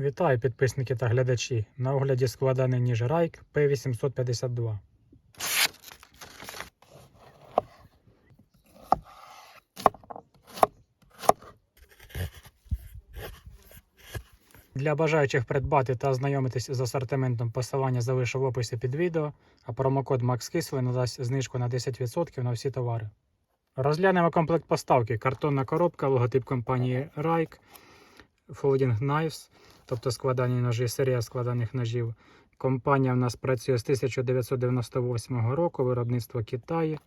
Вітаю підписники та глядачі. На огляді складений ніж Райк P852. Для бажаючих придбати та ознайомитись з асортиментом посилання залишу в описі під відео, а промокод MaxKisler надасть знижку на 10% на всі товари. Розглянемо комплект поставки. Картонна коробка, логотип компанії Rike, Folding Knives, тобто складані ножі, серія складаних ножів. Компанія в нас працює з 1998 року, виробництво Китаю.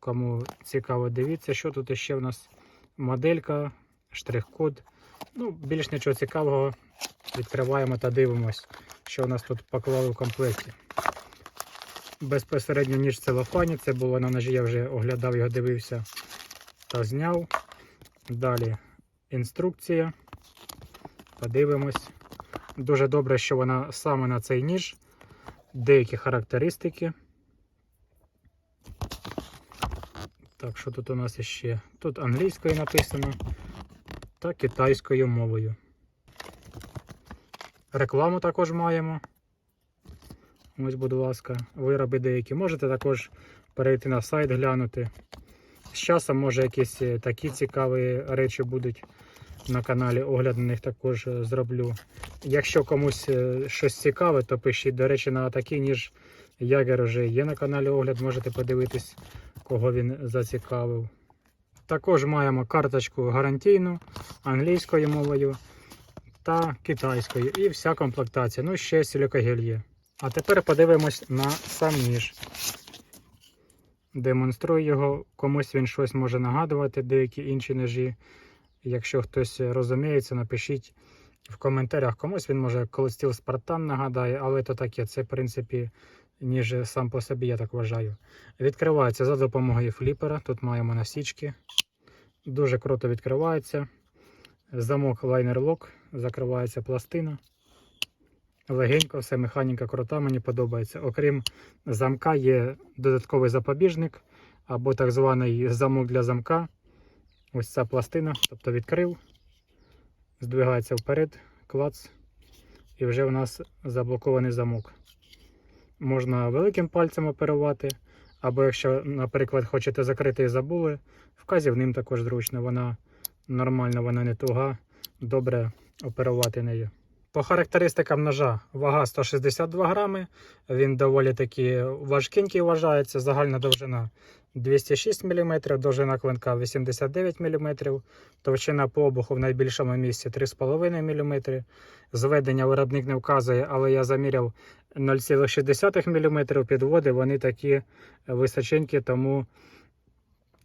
Кому цікаво, дивіться, що тут ще в нас моделька, штрих-код. Ну, більш нічого цікавого. Відкриваємо та дивимось, що у нас тут поклали в комплекті. Безпосередньо ніж целофані, це було на ножі, я вже оглядав його, дивився та зняв. Далі інструкція. Подивимось. Дуже добре, що вона саме на цей ніж. Деякі характеристики. Так, що тут у нас ще? Тут англійською написано та китайською мовою. Рекламу також маємо. Ось, будь ласка, вироби деякі. Можете також перейти на сайт, глянути. З часом, може, якісь е, такі цікаві речі будуть на каналі. Огляд на них також е, зроблю. Якщо комусь е, щось цікаве, то пишіть. До речі, на такий ніж Ягер вже є на каналі огляд, можете подивитись, кого він зацікавив. Також маємо карточку гарантійну англійською мовою та китайською. І вся комплектація. Ну, ще силікагель є. А тепер подивимось на сам ніж. Демонструю його, комусь він щось може нагадувати, деякі інші ножі. Якщо хтось розуміється, напишіть в коментарях. Комусь він може Колостіл Спартан нагадає, але то таке, це в принципі ніж сам по собі, я так вважаю. Відкривається за допомогою фліпера. Тут маємо насічки. Дуже круто відкривається. Замок лайнер лок, закривається пластина. Легенько, все, механіка крута, мені подобається. Окрім замка, є додатковий запобіжник або так званий замок для замка. Ось ця пластина, тобто відкрив, здвигається вперед, клац, і вже у нас заблокований замок. Можна великим пальцем оперувати, або якщо, наприклад, хочете закрити і забули, вказівним також зручно, вона нормально, вона не туга, добре оперувати нею. По характеристикам ножа вага 162 грами, він доволі таки важкенький вважається, загальна довжина 206 мм, довжина клинка 89 мм, товщина по обуху в найбільшому місці 3,5 мм. Зведення виробник не вказує, але я заміряв 0,6 мм підводи, вони такі височенькі, тому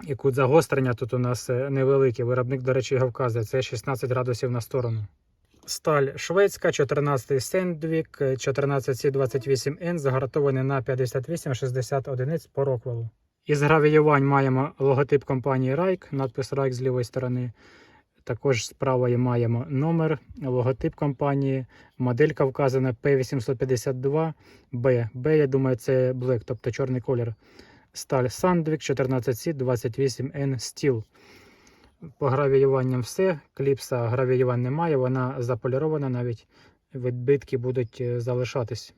і кут загострення тут у нас е, невеликий. Виробник, до речі, його вказує, це 16 градусів на сторону. Сталь шведська, 14 Сендвік, 14C28N, загартований на 58-60 одиниць по роквелу. Із гравіювань маємо логотип компанії Rike, надпис Rike з лівої сторони. Також з правої маємо номер, логотип компанії, моделька вказана P852B. B, я думаю, це Black, тобто чорний колір. Сталь Sandvik 14C28N Steel. По гравіюванням все. Кліпса гравіювань немає, вона заполірована, навіть відбитки будуть е, залишатись.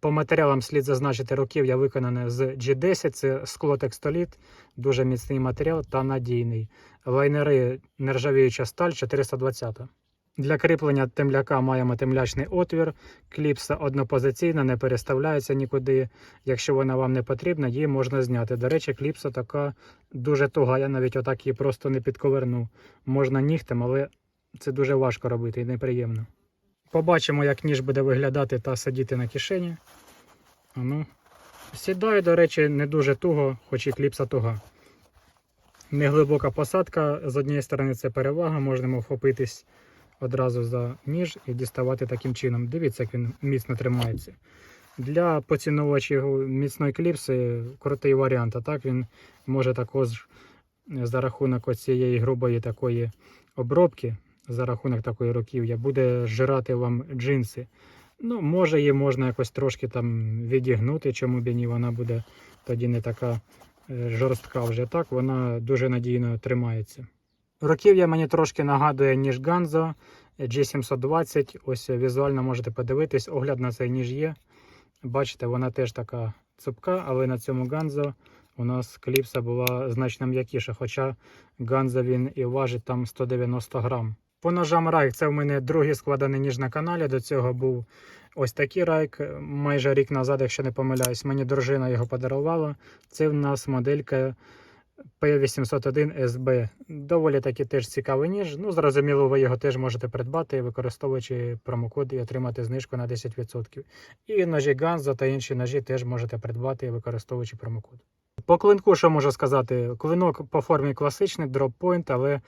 По матеріалам слід зазначити, руків'я виконане з G10, це склотекстоліт, дуже міцний матеріал та надійний. Лайнери нержавіюча сталь 420. Для кріплення темляка маємо темлячний отвір. Кліпса однопозиційна, не переставляється нікуди. Якщо вона вам не потрібна, її можна зняти. До речі, кліпса така дуже туга. Я навіть отак її просто не підковерну. Можна нігтем, але це дуже важко робити і неприємно. Побачимо, як ніж буде виглядати та сидіти на кишені. А ну. Сідає, до речі, не дуже туго, хоч і кліпса туга. Неглибока посадка. З однієї сторони це перевага, можемо вхопитись одразу за ніж і діставати таким чином. Дивіться, як він міцно тримається. Для поціновувачів міцної кліпси крутий варіант. А так він може також за рахунок цієї грубої такої обробки, за рахунок такої руків'я, буде жирати вам джинси. Ну, може, її можна якось трошки там відігнути, чому б ні, вона буде тоді не така е, жорстка вже так, вона дуже надійно тримається. Руків'я мені трошки нагадує, ніж Ганзо. G720. Ось візуально можете подивитись, огляд на цей ніж є. Бачите, вона теж така цупка, але на цьому ганзо у нас кліпса була значно м'якіша, хоча ганзо він і важить там 190 грам. По ножам райк це в мене другий складений ніж на каналі. До цього був ось такий райк. Майже рік назад, якщо не помиляюсь, мені дружина його подарувала. Це в нас моделька P801 SB. Доволі таки теж цікавий ніж. Ну, зрозуміло, ви його теж можете придбати, використовуючи промокод і отримати знижку на 10%. І ножі Ганзо та інші ножі теж можете придбати, використовуючи промокод. По клинку, що можу сказати? Клинок по формі класичний, дроппойнт, але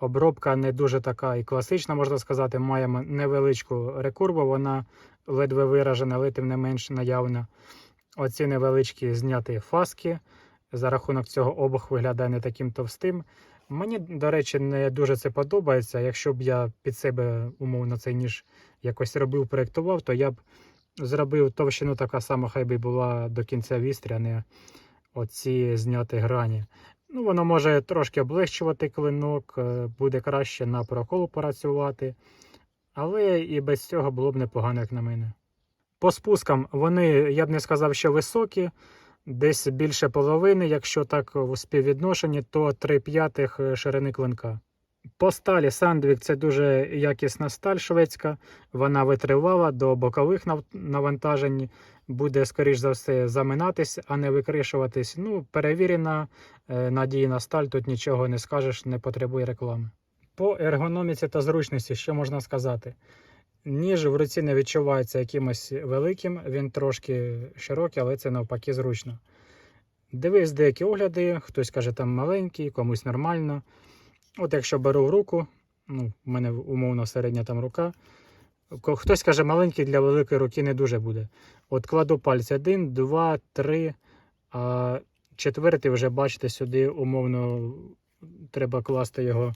обробка не дуже така і класична, можна сказати. Маємо невеличку рекурву, вона ледве виражена, але тим не менш наявна. Оці невеличкі зняті фаски. За рахунок цього обух виглядає не таким товстим. Мені, до речі, не дуже це подобається. Якщо б я під себе умовно цей ніж якось робив, проєктував, то я б зробив товщину така сама, хай би була до кінця вістря, а не оці зняті грані. Ну, воно може трошки облегчувати клинок, е, буде краще на прокол працювати. Але і без цього було б непогано, як на мене. По спускам вони, я б не сказав, що високі, десь більше половини, якщо так в співвідношенні, то 3 п'ятих е, ширини клинка. По сталі Сандвік це дуже якісна сталь шведська, вона витривала до бокових навантажень, буде, скоріш за все, заминатись, а не викришуватись. Ну, перевірена, е, надійна сталь, тут нічого не скажеш, не потребує реклами. По ергономіці та зручності, що можна сказати? Ніж в руці не відчувається якимось великим, він трошки широкий, але це навпаки зручно. Дивився деякі огляди, хтось каже, там маленький, комусь нормально. От якщо беру в руку, ну, в мене умовно середня там рука. Хтось каже, маленький для великої руки не дуже буде. От кладу пальці один, два, три, а четвертий вже бачите, сюди умовно треба класти його.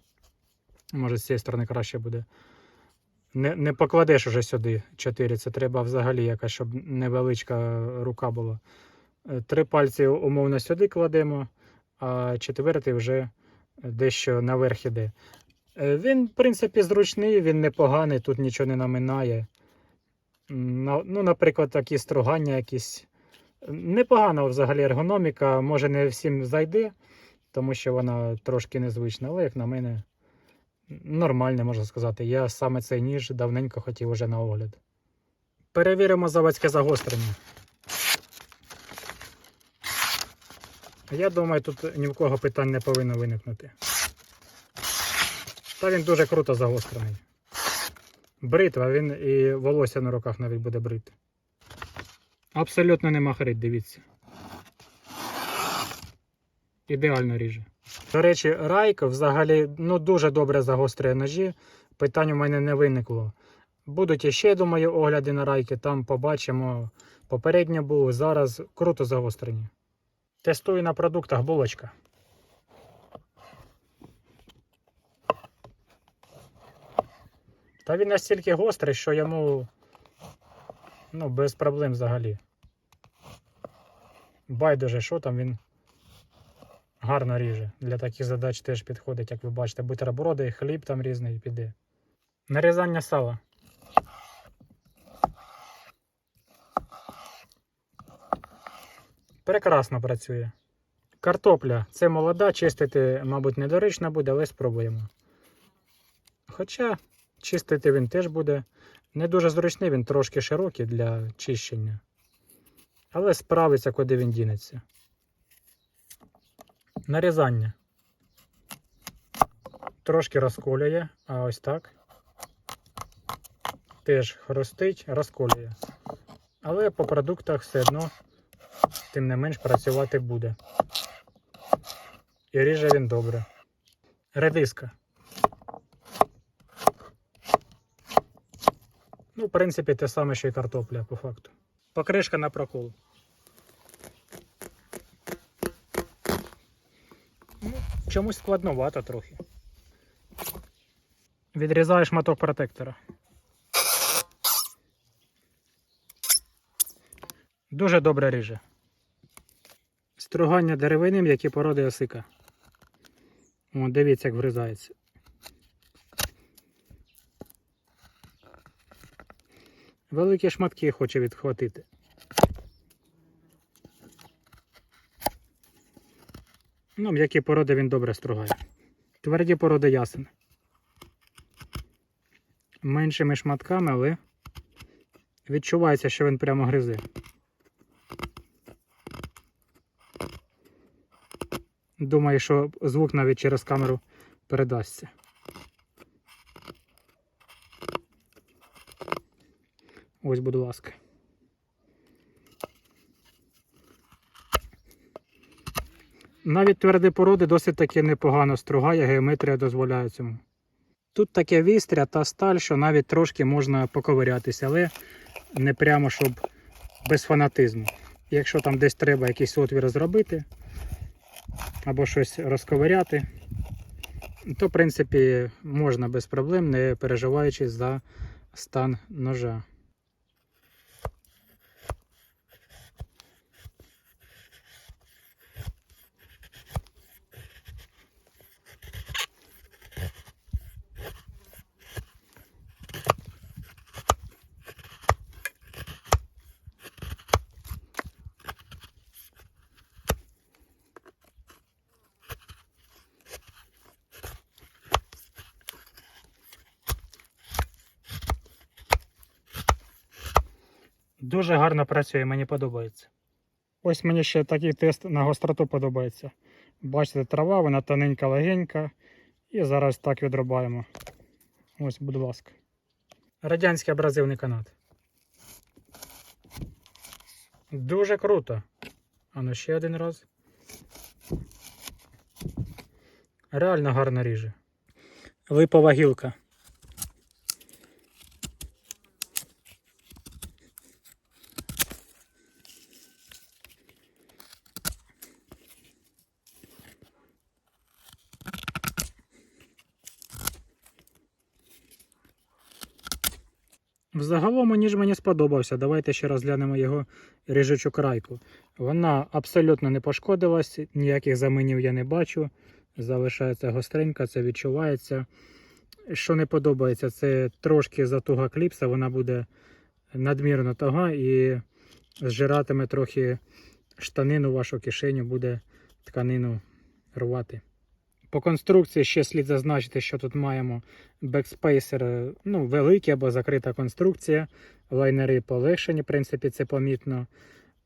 Може, з цієї сторони краще буде. Не, не покладеш уже сюди 4, це треба взагалі якась, щоб невеличка рука була. Е, Три пальці умовно сюди кладемо, а четвертий вже дещо наверх іде. Е, Він, в принципі, зручний, він непоганий, тут нічого не наминає. Ну, наприклад, такі стругання якісь. Непогана взагалі ергономіка, може не всім зайде, тому що вона трошки незвична, але як на мене, нормально, можна сказати. Я саме цей ніж давненько хотів уже на огляд. Перевіримо заводське загострення. Я думаю, тут ні в кого питань не повинно виникнути. Та він дуже круто загострений. Бритва, він і волосся на руках навіть буде брити. Абсолютно нема хрит, дивіться. Ідеально ріже. До речі, райк взагалі ну, дуже добре загострює ножі. Питань у мене не виникло. Будуть іще, думаю, огляди на райки, там побачимо. Попередньо був, зараз круто загострені. Тестую на продуктах булочка. Та він настільки гострий, що йому ну, без проблем взагалі. Байдуже, що там він гарно ріже. Для таких задач теж підходить, як ви бачите, бутерброди, хліб там різний піде. Нарізання сала. Прекрасно працює. Картопля це молода, чистити, мабуть, недоречно буде, але спробуємо. Хоча чистити він теж буде не дуже зручний, він трошки широкий для чищення. Але справиться, куди він дінеться. Нарізання. Трошки розколює, а ось так. Теж хрустить, розколює. Але по продуктах все одно, тим не менш, працювати буде. І ріже він добре. Редиска. Ну, в принципі, те саме, що і картопля, по факту. Покришка на прокол. Чомусь складновато трохи. Відрізаєш шматок протектора. Дуже добре ріже. Стругання деревини, які породи осика. О, дивіться, як врізається. Великі шматки хоче відхватити. Ну, м'які породи він добре стругає. Тверді породи ясен. Меншими шматками, але відчувається, що він прямо гризе. Думаю, що звук навіть через камеру передасться. Ось, будь ласка. Навіть тверді породи досить таки непогано стругає, геометрія дозволяє цьому. Тут таке вістря та сталь, що навіть трошки можна поковирятися, але не прямо щоб без фанатизму. Якщо там десь треба якийсь отвір зробити або щось розковиряти, то в принципі можна без проблем, не переживаючи за стан ножа. Дуже гарно працює, мені подобається. Ось мені ще такий тест на гостроту подобається. Бачите, трава, вона тоненька, легенька. І зараз так відрубаємо. Ось, будь ласка. Радянський абразивний канат. Дуже круто. А ну ще один раз. Реально гарно ріже. Липова гілка. Взагалом ніж мені сподобався. Давайте ще розглянемо його ріжучу крайку. Вона абсолютно не пошкодилась, ніяких заминів я не бачу. Залишається гостренька, це відчувається. Що не подобається, це трошки затуга кліпса, вона буде надмірно туга і зжиратиме трохи штанину вашу кишеню, буде тканину рвати. По конструкції ще слід зазначити, що тут маємо бекспейсер, е, ну, великий або закрита конструкція. Лайнери полегшені, в принципі, це помітно.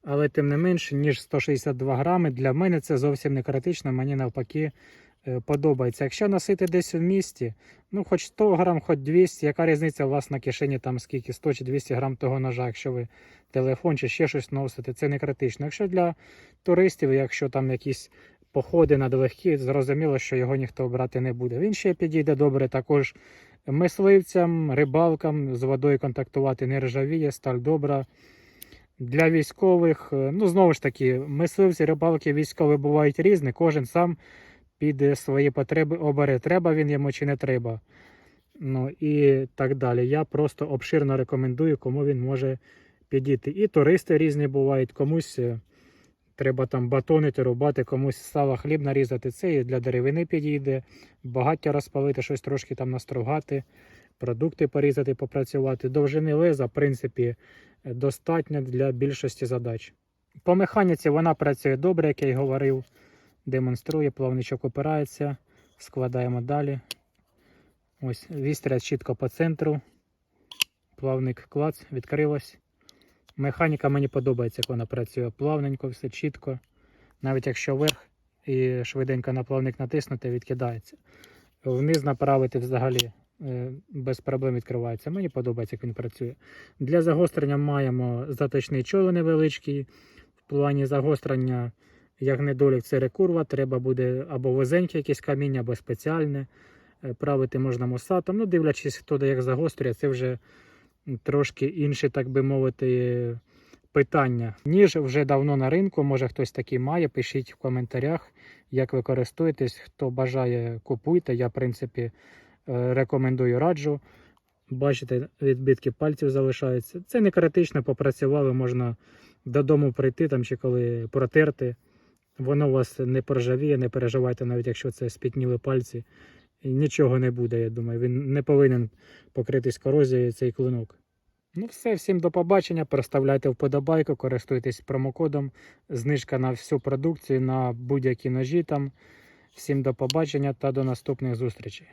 Але тим не менше, ніж 162 грами, для мене це зовсім не критично, мені навпаки е, подобається. Якщо носити десь в місті, ну хоч 100 грам, хоч 200, яка різниця у вас на кишені, там скільки 100 чи 200 грам того ножа, якщо ви телефон чи ще щось носите, це не критично. Якщо для туристів, якщо там якісь походи надлегкі, зрозуміло, що його ніхто брати не буде. Він ще підійде добре також мисливцям, рибалкам, з водою контактувати не ржавіє, сталь добра. Для військових, е, ну знову ж таки, мисливці, рибалки, військові бувають різні, кожен сам під е, свої потреби обере, треба він йому чи не треба. Ну і так далі. Я просто обширно рекомендую, кому він може підійти. І туристи різні бувають, комусь. Треба там батонити, рубати, комусь сала хліб нарізати. Це і для деревини підійде, багаття розпалити, щось трошки там настругати, продукти порізати, попрацювати. Довжини леза, в принципі, достатньо для більшості задач. По механіці вона працює добре, як я й говорив. Демонструє, плавничок опирається, складаємо далі. Ось вістря чітко по центру. Плавник клац, відкрилось. Механіка мені подобається, як вона працює плавненько, все чітко. Навіть якщо вверх і швиденько на плавник натиснути, відкидається. Вниз направити взагалі е, без проблем відкривається. Мені подобається, як він працює. Для загострення маємо заточний чоло невеличкий. В плані загострення, як недолік, це рекурва. Треба буде або вузеньке якесь каміння, або спеціальне. Е, Правити можна мусатом. Ну, дивлячись, хто де як загострює, це вже трошки інші, так би мовити, питання. Ніж вже давно на ринку, може хтось такий має. Пишіть в коментарях, як ви користуєтесь. Хто бажає, купуйте. Я, в принципі, е, рекомендую раджу. Бачите, відбитки пальців залишаються. Це не критично, попрацювали, можна додому прийти там чи коли протерти. Воно у вас не поржавіє, не переживайте, навіть якщо це спітніли пальці. Нічого не буде, я думаю. Він не повинен покритись корозією цей клинок. Ну все, всім до побачення. Переставляйте вподобайку, користуйтесь промокодом. Знижка на всю продукцію, на будь-які ножі там. Всім до побачення та до наступних зустрічей.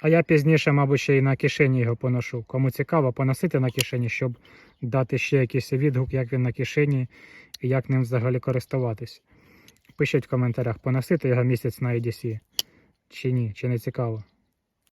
А я пізніше, мабуть, ще й на кишені його поношу. Кому цікаво, поносити на кишені, щоб дати ще якийсь відгук, як він на кишені і як ним взагалі користуватись. Пишіть в коментарях, поносити його місяць на EDC чи ні, чи не цікаво.